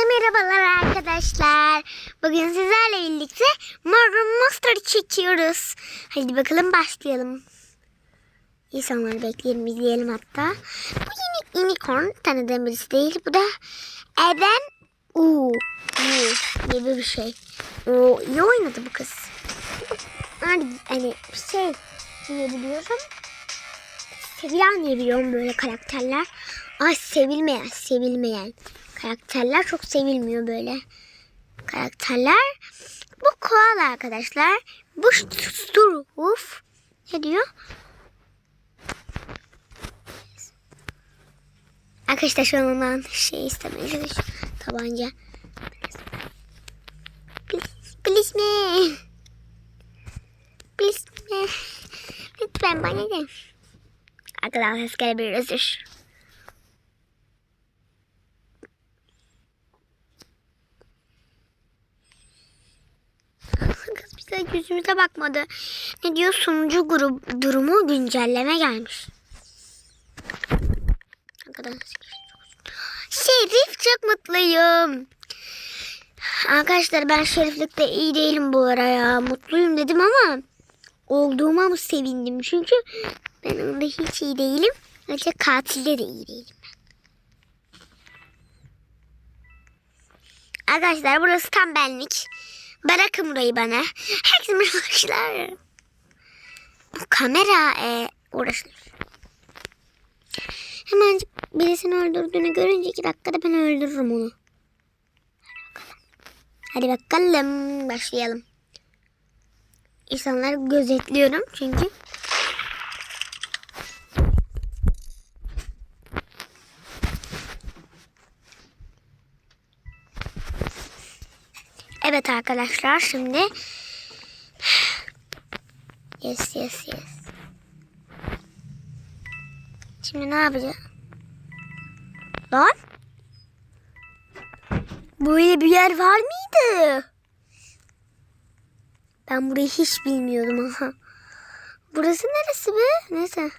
Hepinize merhabalar arkadaşlar. Bugün sizlerle birlikte Morgan Monster çekiyoruz. Hadi bakalım başlayalım. İnsanları bekleyelim izleyelim hatta. Bu yeni unicorn tanıdığım birisi değil. Bu da Eden U. Gibi bir şey. O iyi oynadı bu kız. Hani, hani şey diyebiliyorum. Sevilen diye biliyorum böyle karakterler. Ay sevilmeyen, sevilmeyen karakterler çok sevilmiyor böyle karakterler. Bu koala arkadaşlar. Bu Sturhoof. Ne diyor? Arkadaşlar şu an ondan şey istemeye. Tabanca. Please, please me. Please me. Lütfen bana de. Arkadan ses gelebilir bize yüzümüze bakmadı. Ne diyor sunucu grup durumu güncelleme gelmiş. Şerif çok mutluyum. Arkadaşlar ben şeriflikte iyi değilim bu ara ya. Mutluyum dedim ama olduğuma mı sevindim? Çünkü ben onda hiç iyi değilim. Ayrıca katilde de iyi değilim. Arkadaşlar burası tam benlik. Bırakın burayı bana. Herkese merhabalar. Bu kamera e, uğraşılır. Hemen birisini öldürdüğünü görünce iki dakikada ben öldürürüm onu. Hadi bakalım. Hadi bakalım. Başlayalım. İnsanları gözetliyorum çünkü. Evet arkadaşlar şimdi yes yes yes. Şimdi ne yapacağız? Lan? Böyle bir yer var mıydı? Ben burayı hiç bilmiyordum. Burası neresi be? Neyse.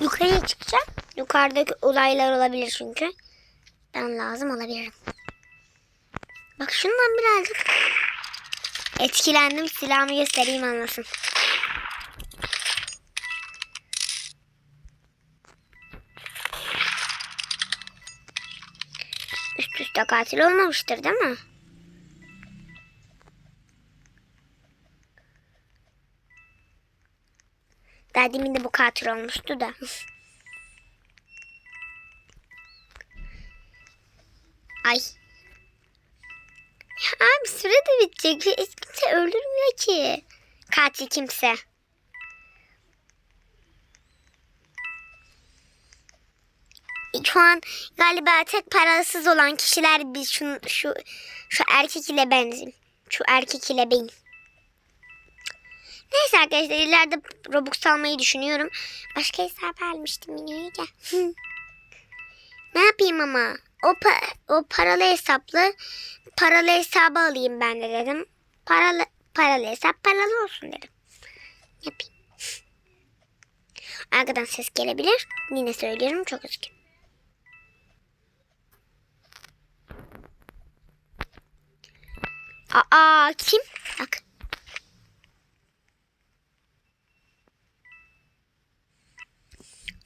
Yukarıya çıkacağım. Yukarıdaki olaylar olabilir çünkü. Ben lazım olabilirim. Bak şundan birazcık etkilendim. Silahımı göstereyim anlasın. Üst üste katil olmamıştır değil mi? Daha demin de bu katil olmuştu da. Ay. Abi süre de bitecek. Hiç kimse öldürmüyor ki. Katil kimse. Şu an galiba tek parasız olan kişiler biz şu, şu, şu erkek ile benzin. Şu erkek ile benim. Neyse arkadaşlar ileride Robux almayı düşünüyorum. Başka hesap almıştım yine. Ne yapayım ama? O, pa o paralı hesaplı paralı hesabı alayım ben de dedim. Paralı paralı hesap paralı olsun dedim. Yapayım. Arkadan ses gelebilir. Yine söylüyorum çok üzgünüm. Aa kim? Bak.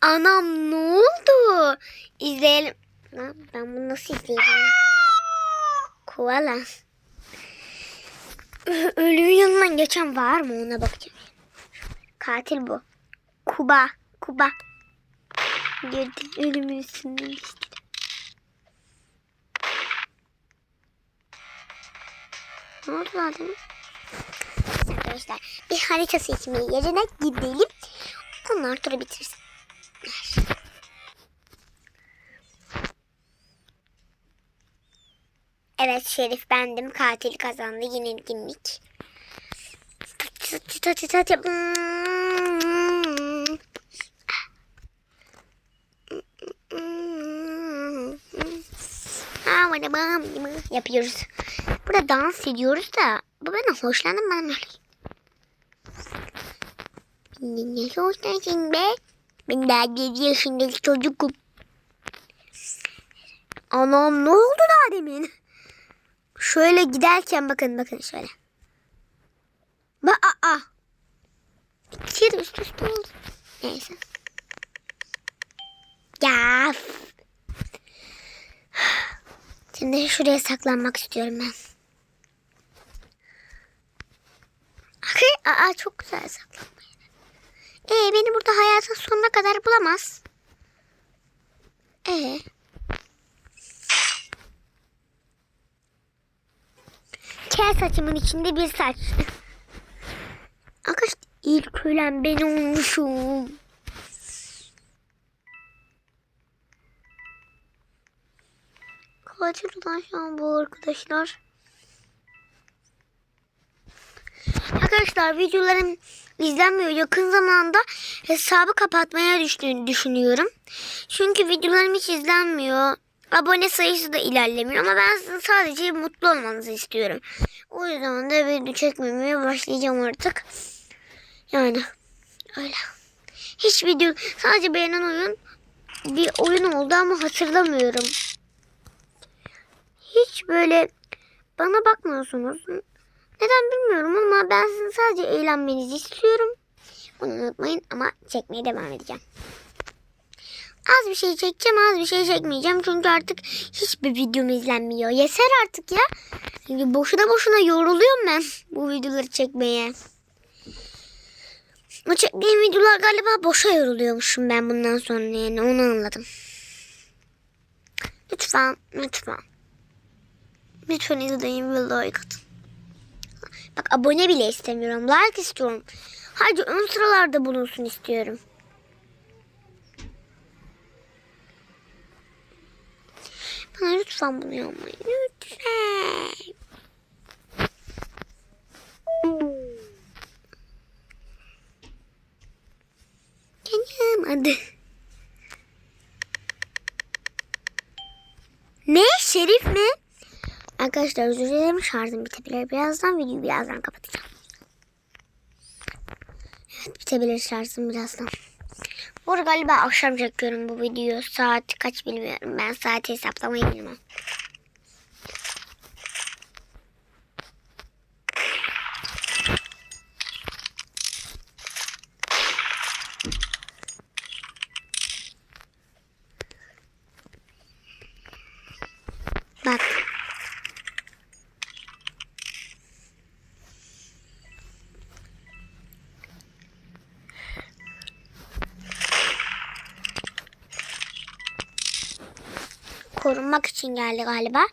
Anam ne oldu? İzleyelim. Lan ben bunu nasıl izleyeceğim? Koala. Ö- Ölümün yanından geçen var mı ona bakacağım. Katil bu. Kuba. Kuba. Gördüm ölümün üstünden geçti. Ne oldu lan? Arkadaşlar bir harita seçimi yerine gidelim. Onlar turu bitirsin. Evet Şerif bendim. Katil kazandı. Tati. Yapıyoruz. Burada dans ediyoruz da bu bana hoşlandım ben öyle. Ne hoşlansın be? Ben daha 7 yaşındaki çocukum. Anam ne oldu daha demin? Şöyle giderken bakın bakın şöyle. Ba aa. İki kere üst üste oldu. Neyse. Ya. Şimdi şuraya saklanmak istiyorum ben. Aa çok güzel saklanma yeri. Ee beni burada hayatın sonuna kadar bulamaz. Ee. Kel saçımın içinde bir saç. Arkadaşlar ilk ölen ben olmuşum. Katil olan şu an bu arkadaşlar. Arkadaşlar videolarım izlenmiyor. Yakın zamanda hesabı kapatmaya düştüğünü düşünüyorum. Çünkü videolarım hiç izlenmiyor. Abone sayısı da ilerlemiyor ama ben sizin sadece mutlu olmanızı istiyorum. O yüzden de video çekmemeye başlayacağım artık. Yani öyle. Hiç video sadece beğenen oyun bir oyun oldu ama hatırlamıyorum. Hiç böyle bana bakmıyorsunuz. Neden bilmiyorum ama ben sizin sadece eğlenmenizi istiyorum. Bunu unutmayın ama çekmeye devam edeceğim. Az bir şey çekeceğim az bir şey çekmeyeceğim. Çünkü artık hiçbir videom izlenmiyor. Yeter artık ya. Çünkü boşuna boşuna yoruluyorum ben bu videoları çekmeye. Bu çektiğim videolar galiba boşa yoruluyormuşum ben bundan sonra yani onu anladım. Lütfen lütfen. Lütfen izleyin ve like atın. Bak abone bile istemiyorum. Like istiyorum. Hadi ön sıralarda bulunsun istiyorum. Bana lütfen bunu yapmayın. Lütfen. Canım hadi. Ne? Şerif mi? Arkadaşlar özür dilerim şarjım bitebilir. Birazdan videoyu birazdan kapatacağım. Evet bitebilir şarjım birazdan. Bu galiba akşam çekiyorum bu videoyu. Saat kaç bilmiyorum. Ben saati hesaplamayı bilmem. Korunmak için geldi galiba.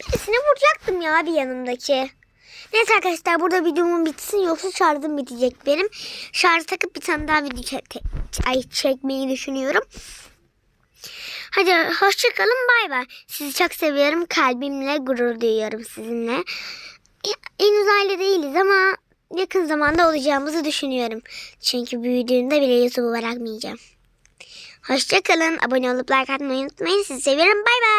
Birisini vuracaktım ya bir yanımdaki. Neyse arkadaşlar burada videomun bitsin yoksa şarjım bitecek benim. Şarj takıp bir tane daha video çek ay, çekmeyi düşünüyorum. Hadi hoşçakalın bay bay. Sizi çok seviyorum. Kalbimle gurur duyuyorum sizinle. Henüz aile değiliz ama yakın zamanda olacağımızı düşünüyorum. Çünkü büyüdüğümde bile YouTube'u bırakmayacağım. Hoşçakalın. Abone olup like atmayı unutmayın. Sizi seviyorum. Bay bay.